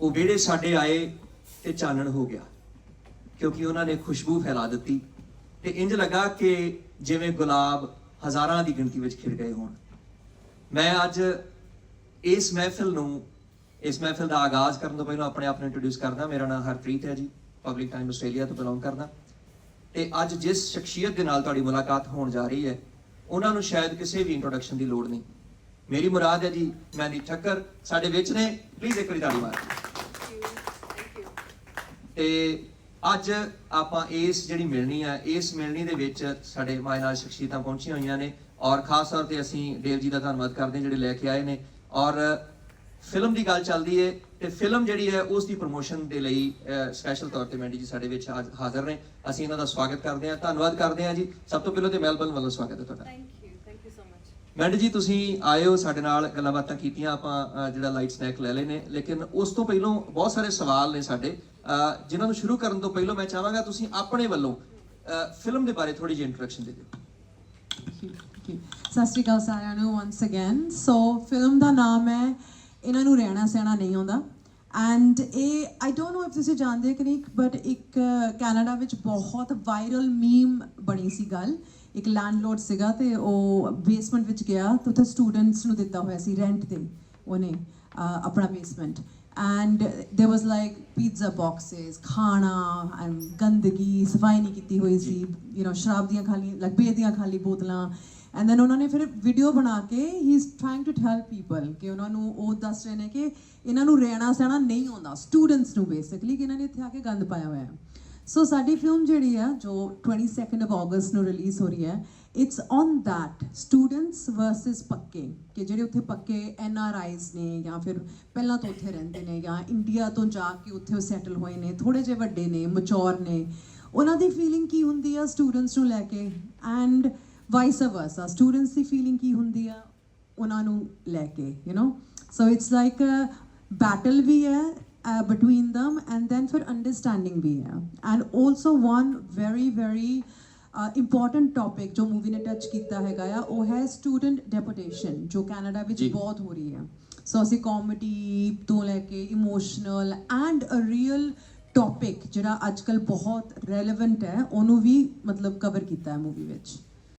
ਉਹ ਵਿਹੜੇ ਸਾਡੇ ਆਏ ਤੇ ਚਾਨਣ ਹੋ ਗਿਆ, ਕਿਉਂਕਿ ਉਹਨਾਂ ਨੇ ਖੁਸ਼ਬੂ ਫੈਲਾ ਦਿੱਤੀ ਤੇ ਇੰਜ ਲੱਗਾ ਕਿ ਜਿਵੇਂ ਗੁਲਾਬ ਹਜ਼ਾਰਾਂ ਦੀ ਗਿਣਤੀ ਵਿੱਚ ਖਿੜ ਗਏ ਹੋਣ। ਮੈਂ ਅੱਜ ਇਸ ਮਹਿਫਿਲ ਨੂੰ, ਇਸ ਮਹਿਫਿਲ ਦਾ ਆਗਾਜ਼ ਕਰਨ ਤੋਂ ਪਹਿਲਾਂ ਆਪਣੇ ਆਪ ਨੂੰ ਇੰਟਰੋਡਿਊਸ ਕਰਦਾ। ਮੇਰਾ ਨਾਮ ਹਰਪ੍ਰੀਤ ਹੈ ਜੀ ਪਬਲਿਕ ਟਾਈਮ ਆਸਟ੍ਰੇਲੀਆ ਤੋਂ ਬਿਲੋਂਗ ਕਰਦਾ। ਤੇ ਅੱਜ ਜਿਸ ਸ਼ਖਸੀਅਤ ਦੇ ਨਾਲ ਤੁਹਾਡੀ ਮੁਲਾਕਾਤ ਹੋਣ ਜਾ ਰਹੀ ਹੈ, ਉਹਨਾਂ ਨੂੰ ਸ਼ਾਇਦ ਕਿਸੇ ਵੀ ਇੰਟਰੋਡਕਸ਼ਨ ਦੀ ਲੋੜ ਨਹੀਂ। ਮੇਰੀ ਮੁਰਾਦ ਹੈ ਜੀ ਮੈਨੀ ਠੱਕਰ, ਸਾਡੇ ਵਿੱਚ ਨੇ ਪਲੀਜ਼ ਇੱਕ ਵਾਰੀ ਤਾੜੀ ਮਾਰੋ। ਤੇ ਅੱਜ ਆਪਾਂ ਇਸ ਜਿਹੜੀ ਮਿਲਣੀ ਆ, ਇਸ ਮਿਲਣੀ ਦੇ ਵਿੱਚ ਸਾਡੇ ਮਾਏ ਨਾਲ ਸ਼ਖਸੀਅਤਾਂ ਪਹੁੰਚੀਆਂ ਹੋਈਆਂ ਨੇ ਔਰ ਖਾਸ ਤੌਰ ਤੇ ਅਸੀਂ ਦੇਵ ਜੀ ਦਾ ਧੰਨਵਾਦ ਕਰਦੇ ਹਾਂ ਜਿਹੜੇ ਲੈ ਕੇ ਆਏ ਨੇ ਔਰ ਫਿਲਮ ਦੀ ਗੱਲ ਚੱਲਦੀ ਹੈ ਤੇ ਫਿਲਮ ਜਿਹੜੀ ਹੈ ਉਸ ਦੀ ਪ੍ਰੋਮੋਸ਼ਨ ਦੇ ਲਈ ਸਪੈਸ਼ਲ ਤੌਰ ਤੇ ਮੈਂਡੀ ਜੀ ਸਾਡੇ ਵਿੱਚ ਅੱਜ ਹਾਜ਼ਰ ਨੇ। ਅਸੀਂ ਇਹਨਾਂ ਦਾ ਸਵਾਗਤ ਕਰਦੇ ਹਾਂ, ਧੰਨਵਾਦ ਕਰਦੇ ਹਾਂ ਜੀ। ਸਭ ਤੋਂ ਪਹਿਲਾਂ ਤੇ ਮੈਲਬਨ ਵੱਲੋਂ ਸਵਾਗਤ ਹੈ ਤੁਹਾਡਾ। Thank you. ਮੈਂਡੀ ਜੀ ਤੁਸੀਂ ਆਏ ਹੋ ਸਾਡੇ ਨਾਲ ਗੱਲਾਂ ਬਾਤਾਂ ਕੀਤੀਆਂ ਆਪਾਂ ਜਿਹੜਾ ਲਾਈਟ ਸਨੈਕ ਲੈ ਲਏ ਨੇ ਲੇਕਿਨ ਉਸ ਤੋਂ ਪਹਿਲਾਂ ਬਹੁਤ ਸਾਰੇ ਸਵਾਲ ਨੇ ਸਾਡੇ। ਅਹ, ਜਿਨ੍ਹਾਂ ਨੂੰ ਸ਼ੁਰੂ ਕਰਨ ਤੋਂ ਪਹਿਲਾਂ ਮੈਂ ਚਾਹਾਂਗਾ ਤੁਸੀਂ ਆਪਣੇ ਵੱਲੋਂ ਫਿਲਮ ਦੇ ਬਾਰੇ ਥੋੜੀ ਜਿਹੀ ਇੰਟਰੋਡਕਸ਼ਨ ਦੇ ਦਿਓ। ਸਤਿ ਸ਼੍ਰੀ ਅਕਾਲ ਸਾਰਿਆਂ ਨੂੰ ਵਾਂਸ ਅਗੇਨ ਸੋ ਫਿਲਮ ਦਾ ਨਾਮ ਹੈ ਇਹਨਾਂ ਨੂੰ ਰਹਿਣਾ ਸਹਿਣਾ ਨਹੀਂ ਆਉਂਦਾ। ਐਂਡ ਇਹ ਆਈ ਡੋਨਟ ਨੋ ਇਫ ਤੁਸੀਂ ਜਾਣਦੇ ਕਿ ਨਹੀਂ ਬਟ ਇੱਕ ਕੈਨੇਡਾ ਵਿੱਚ ਬਹੁਤ ਵਾਇਰਲ ਮੀਮ ਬਣੀ ਸੀ ਗੱਲ। ਇੱਕ ਲੈਂਡਲੋਰਡ ਸੀਗਾ ਤੇ ਉਹ ਬੇਸਮੈਂਟ ਵਿੱਚ ਗਿਆ ਤੇ ਉੱਥੇ ਸਟੂਡੈਂਟਸ ਨੂੰ ਦਿੱਤਾ ਹੋਇਆ ਸੀ ਰੈਂਟ ਤੇ ਉਹਨੇ ਅਹ, ਆਪਣਾ basement and there was like pizza boxes ਖਾਣਾ ਐਂਡ ਗੰਦਗੀ ਸਫਾਈ ਨਹੀਂ ਕੀਤੀ ਹੋਈ ਸੀ ਯੂ نو ਸ਼ਰਾਬ ਦੀਆਂ ਖਾਲੀ ਲਾਈਕ ਬੇ ਦੀਆਂ ਖਾਲੀ ਬੋਤਲਾਂ ਐਂਡ ਦੈਨ ਉਹਨਾਂ ਨੇ ਫਿਰ ਵੀਡੀਓ ਬਣਾ ਕੇ he is trying to tell people ਕਿ ਉਹਨਾਂ ਨੂੰ ਉਹ ਦੱਸ ਰਹੇ ਨੇ ਕਿ ਇਹਨਾਂ ਨੂੰ ਰਹਿਣਾ ਸਹਿਣਾ ਨਹੀਂ ਆਉਂਦਾ ਸਟੂਡੈਂਟਸ ਨੂੰ ਬੇਸਿਕਲੀ ਕਿ ਇਹਨਾਂ ਨੇ ਇੱਥੇ ਆ ਕੇ ਗੰਦ ਪਾਇਆ ਹੋਇਆ ਹੈ ਸੋ ਸਾਡੀ ਫਿਲਮ ਜਿਹੜੀ ਆ, ਜੋ 22nd of August ਨੂੰ ਰਿਲੀਜ਼ ਹੋ ਰਹੀ ਹੈ it's on that students versus ਪੱਕੇ, ਕਿ ਜਿਹੜੇ ਉੱਥੇ ਪੱਕੇ ਐਨ ਆਰ ਆਈਜ਼ ਨੇ, ਜਾਂ ਫਿਰ ਪਹਿਲਾਂ ਤੋਂ ਉੱਥੇ ਰਹਿੰਦੇ ਨੇ, ਜਾਂ ਇੰਡੀਆ ਤੋਂ ਜਾ ਕੇ ਉੱਥੇ ਉਹ ਸੈਟਲ ਹੋਏ ਨੇ ਥੋੜੇ ਜਿਹੇ ਵੱਡੇ ਨੇ ਮੈਚੁਰ ਨੇ, ਉਹਨਾਂ ਦੀ ਫੀਲਿੰਗ ਕੀ ਹੁੰਦੀ ਆ ਸਟੂਡੈਂਟਸ ਨੂੰ ਲੈ ਕੇ? ਐਂਡ ਵਾਈਸ ਵਰਸਾ ਸਟੂਡੈਂਟਸ ਦੀ ਫੀਲਿੰਗ ਕੀ ਹੁੰਦੀ ਆ? ਉਹਨਾਂ ਨੂੰ ਲੈ ਕੇ you know so it's like battle ਵੀ ਹੈ uh, between them and then for understanding ਵੀ ਹੈ and also one very very uh, important topic ਜੋ ਮੂਵੀ ਨੇ ਟੱਚ ਕੀਤਾ ਹੈਗਾ ਆ ਉਹ ਹੈ ਸਟੂਡੈਂਟ ਡੈਪੂਟੇਸ਼ਨ ਜੋ ਕੈਨੇਡਾ ਵਿੱਚ। ਬਹੁਤ ਹੋ ਰਹੀ ਹੈ ਸੋ ਅਸੀਂ ਕਾਮੇਡੀ ਤੋਂ ਲੈ ਕੇ emotional and uh real topic ਜਿਹੜਾ ਅੱਜਕੱਲ ਬਹੁਤ ਰੈਲੇਵੈਂਟ ਹੈ ਉਹਨੂੰ ਵੀ ਮਤਲਬ ਕਵਰ ਕੀਤਾ ਹੈ ਮੂਵੀ ਵਿੱਚ